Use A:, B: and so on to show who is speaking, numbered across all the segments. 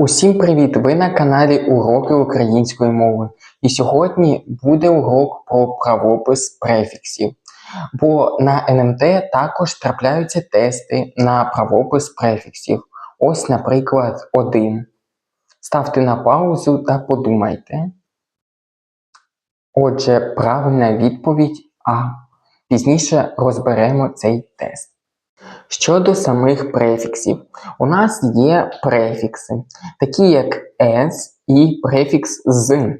A: Усім привіт! Ви на каналі Уроки української мови. І сьогодні буде урок про правопис префіксів. Бо на НМТ також трапляються тести на правопис префіксів. Ось, наприклад, один. Ставте на паузу та подумайте. Отже, правильна відповідь А. Пізніше розберемо цей тест. Щодо самих префіксів, у нас є префікси, такі як «с» і префікс «з».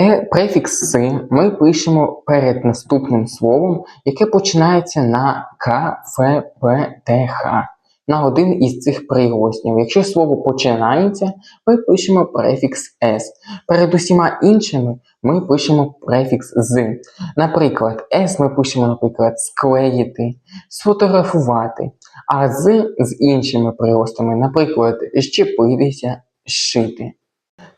A: Е, префікс «с» ми пишемо перед наступним словом, яке починається на К, Ф, П, Т, Х, на один із цих приголоснів. Якщо слово починається, ми пишемо префікс «с». Перед усіма іншими ми пишемо префікс «з». Наприклад, «с» ми пишемо, наприклад, склеїти, сфотографувати. А з з іншими приростами, наприклад, щепитися, шити.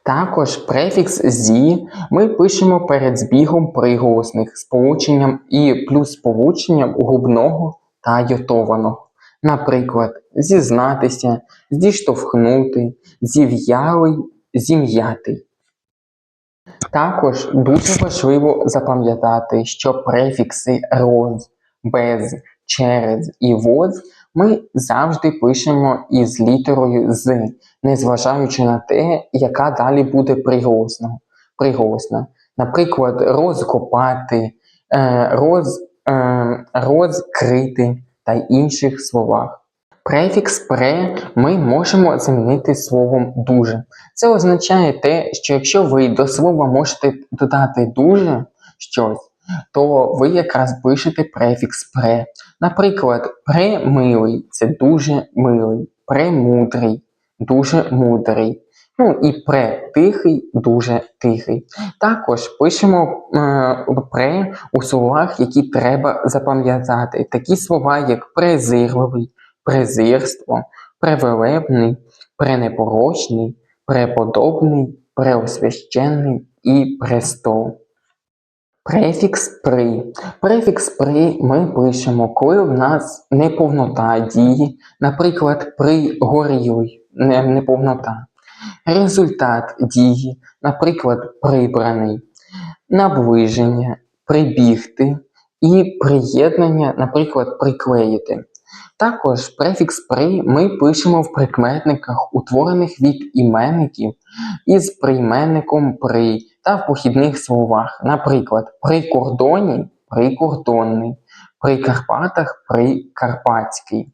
A: Також префікс зі ми пишемо перед збігом приголосних сполученням і плюс сполученням губного та йотованого. Наприклад, зізнатися, зіштовхнути, зів'ялий, зім'ятий. Також дуже важливо запам'ятати, що префікси роз, без, через і воз ми завжди пишемо із літерою з, незважаючи на те, яка далі буде приголосна. приголосна. Наприклад, розкопати, е, роз, е, розкрити та інших словах. Префікс пре ми можемо замінити словом дуже. Це означає те, що якщо ви до слова можете додати дуже щось, то ви якраз пишете префікс пре. Наприклад, премилий це дуже милий, премудрий, дуже мудрий. Ну і претихий, дуже тихий. Також пишемо е, пре у словах, які треба запам'ятати. Такі слова, як презирливий, презирство, превелебний, пренепорочний, преподобний, преосвященний і престол. Префікс при. Префікс при ми пишемо, коли в нас неповнота дії, наприклад, пригорілий не, неповнота. Результат дії, наприклад, прибраний, наближення, прибігти і приєднання, наприклад, приклеїти. Також префікс при ми пишемо в прикметниках, утворених від іменників із прийменником при та в похідних словах. Наприклад, при кордоні прикордонний, при Карпатах прикарпатський.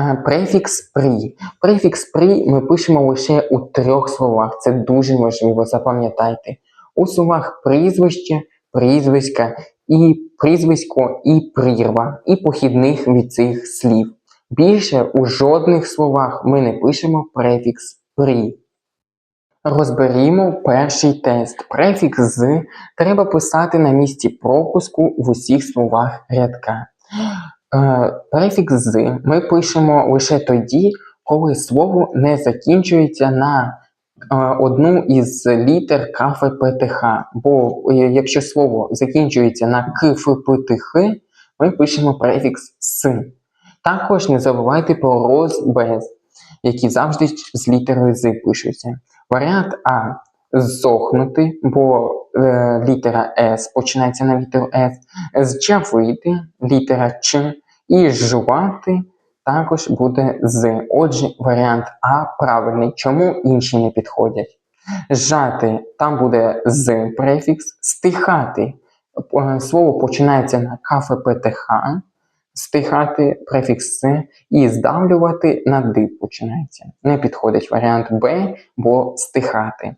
A: Е, Префікс при. Префікс при ми пишемо лише у трьох словах. Це дуже важливо, запам'ятайте. У словах прізвище, прізвиська і прізвисько і прірва, і похідних від цих слів. Більше у жодних словах ми не пишемо префікс при. Розберімо перший тест. Префікс з треба писати на місці пропуску в усіх словах рядка. Е, префікс з ми пишемо лише тоді, коли слово не закінчується на одну із літер КФПТХ. Бо е, якщо слово закінчується на КФПТХ, ми пишемо префікс с. Також не забувайте про роз без, які завжди з літерою з пишуться. Варіант А зсохнути, бо е, літера С починається на літеру С, зчавити, літера Ч, і жувати також буде з. Отже, варіант А правильний. Чому інші не підходять? Жати там буде з префікс, стихати. Е, Слово починається на КФПТХ, стихати префікс С і здавлювати на ди починається. Не підходить варіант Б, бо стихати.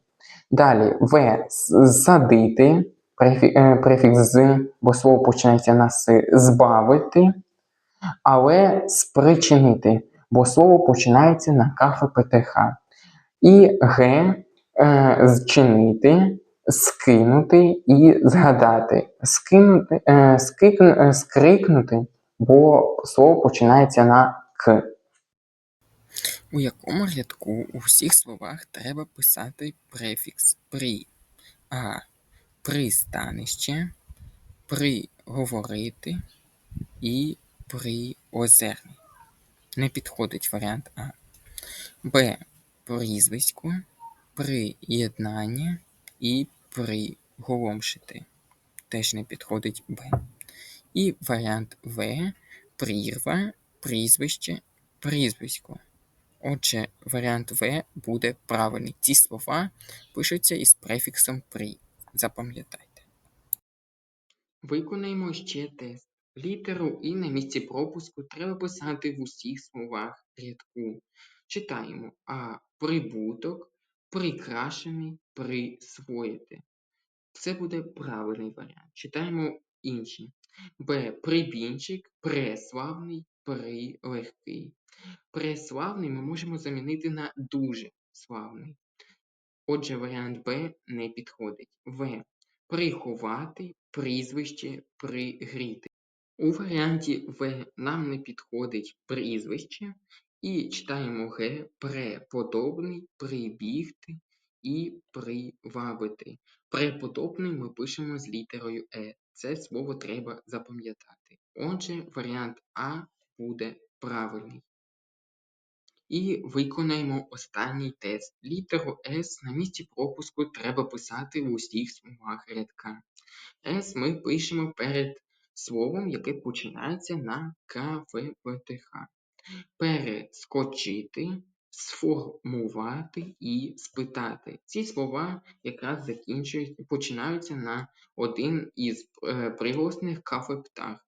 A: Далі В садити, е, префікс з, бо слово починається на С, збавити, але спричинити, бо слово починається на КФПТХ. І Г е, зчинити, скинути і згадати. Скинути, е, скик, е, скрикнути бо слово починається на К.
B: У якому рядку у всіх словах треба писати префікс при А. Пристанище, приговорити і приозерний. Не підходить варіант А. Б. прізвисько, приєднання і приголомшити. Теж не підходить Б. І варіант В прірва, прізвище, прізвисько. Отже, варіант В буде правильний. Ці слова пишуться із префіксом при. Запам'ятайте. Виконаємо ще тест. Літеру І на місці пропуску треба писати в усіх словах рядку. Читаємо А. Прибуток, прикрашений, присвоїти. Це буде правильний варіант. Читаємо інші. Б. Прибінчик, преславний, прилегкий. Преславний ми можемо замінити на дуже славний. Отже, варіант Б не підходить. В. Приховати, прізвище, пригріти. У варіанті В нам не підходить прізвище. І читаємо Г. Преподобний, прибігти і привабити. Преподобний ми пишемо з літерою Е. Це слово треба запам'ятати. Отже, варіант А буде правильний. І виконаємо останній тест. Літеру С на місці пропуску треба писати в усіх словах рядка. С ми пишемо перед словом, яке починається на КВПТХ. Перескочити, сформувати і спитати. Ці слова якраз закінчують, починаються на один із е, приголосних кафептах.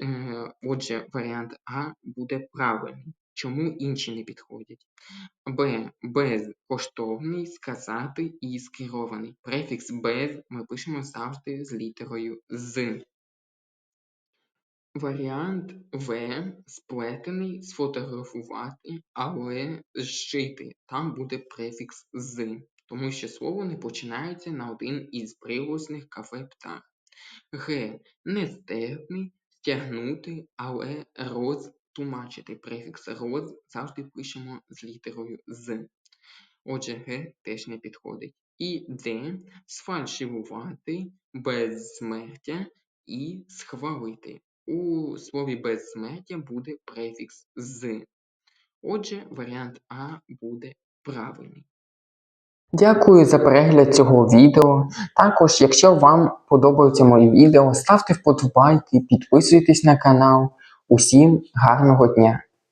B: Е, Отже, варіант А буде правильний. Чому інші не підходять? Б. Безкоштовний, сказати і скерований. Префікс без ми пишемо завжди з літерою з. Варіант В. Сплетений, сфотографувати, але зшити. Там буде префікс з, тому що слово не починається на один із приголосних кафе птах. Г. Нестерпний, стягнути, але розтлумачити. Префікс роз завжди пишемо з літерою з. Отже, Г теж не підходить. І Д. Сфальшивувати, безсмертя і схвалити. У слові безсмертя буде префікс з. Отже, варіант А буде правильний.
A: Дякую за перегляд цього відео. Також, якщо вам подобаються мої відео, ставте вподобайки, підписуйтесь на канал. Усім гарного дня!